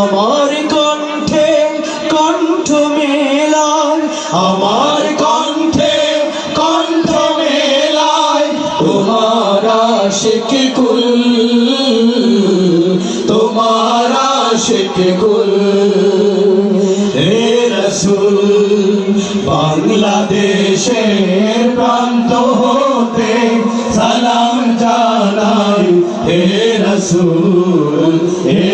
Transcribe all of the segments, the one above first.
আমার কণ্ঠে কণ্ঠ মেলায়, আমার কণ্ঠে কণ্ঠ মেলায়, তোমার আশিক কুল, তোমার আশিক কুল। হে রসুল, বাংলাদেশের প্রান্ত হতে সালাম জানাই। হে রসুল, হে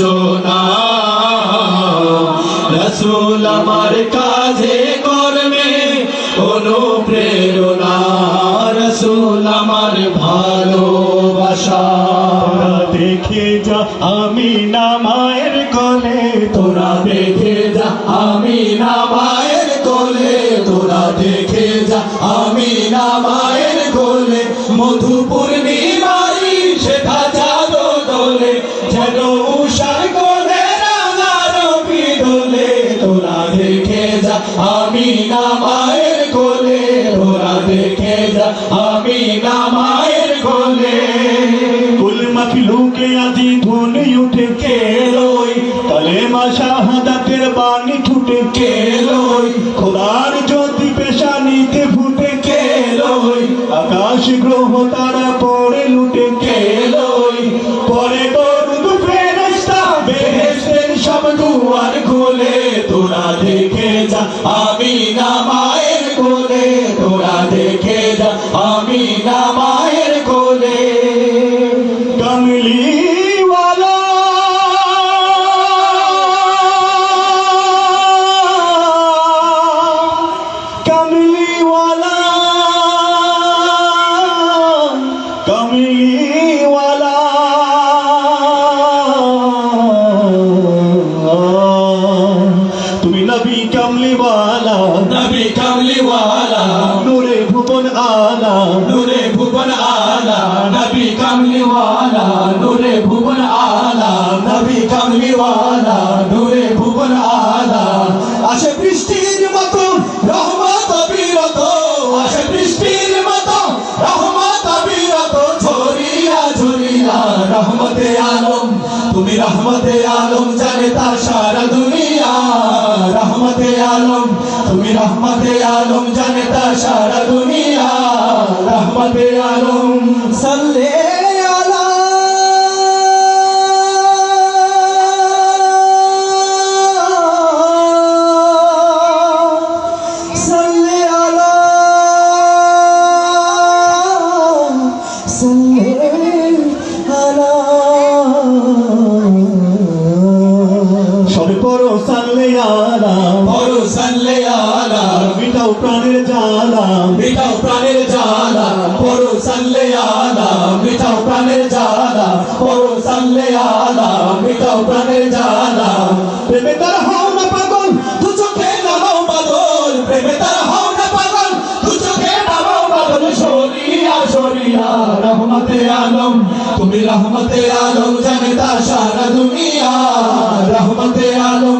আলোচনা রসুল আমার কাজে কর্মে অনুপ্রেরণা। রসুল আমার ভালোবাসা। দেখে যা আমি না মায়ের কোলে। তোরা দেখে যা আমি না মায়ের কোলে। তোরা দেখে যা আমি না মায়ের কোলে। মধু যা, আমি না মায়ের কোলে তোরা দেখে যা, আমি না মায়ের কোলে। উঠে কেলোই কালেমা শাহাদাতের বাণী ঠুটে কেলোই। খোদার জ্যোতি পেশানিতে ফুটে আকাশ গ্রহ তারা পড়ে লুটে কেলোই। আমি না নবী কমলি ওয়ালা নবী কামলিওয়ালা। নূরে ভুবন আলা। নূরে ভুবন আলা। নবী কামলিওয়ালা। নূরে ভুবন আলা। নবী কামলিওয়ালা। নূরে ভুবন আলা। আসে বৃষ্টির মতো রহমত বিরত। আসে বৃষ্টির মতো রহমত বিরত। ঝরিয়া ঝরিয়া রহমতে আলম। তুমি রহমতে আলম জানে তা সারা দুনিয়া। আলম তুমি রহমতে আলম জানে তা সারা দুনিয়া। রহমতে আলম সাল্লে সাল্লে আলা বড় সাল্লে আলা মিটাও প্রাণের জ্বালা মিটাও প্রাণের জ্বালা বড় সাল্লে আলা মিটাও প্রাণের জ্বালা বড় সাল্লে আলা মিটাও প্রাণের জ্বালা প্রেমে তার হও না পাগল দু চোখে নামাও বাদল প্রেমে তার হও না পাগল দু চোখে নামাও বাদল সরিয়া সরিয়া রহমতে আলম তুমি রহমতে আলম জানে তা সারা দুনিয়া রহমতে আলম তুমি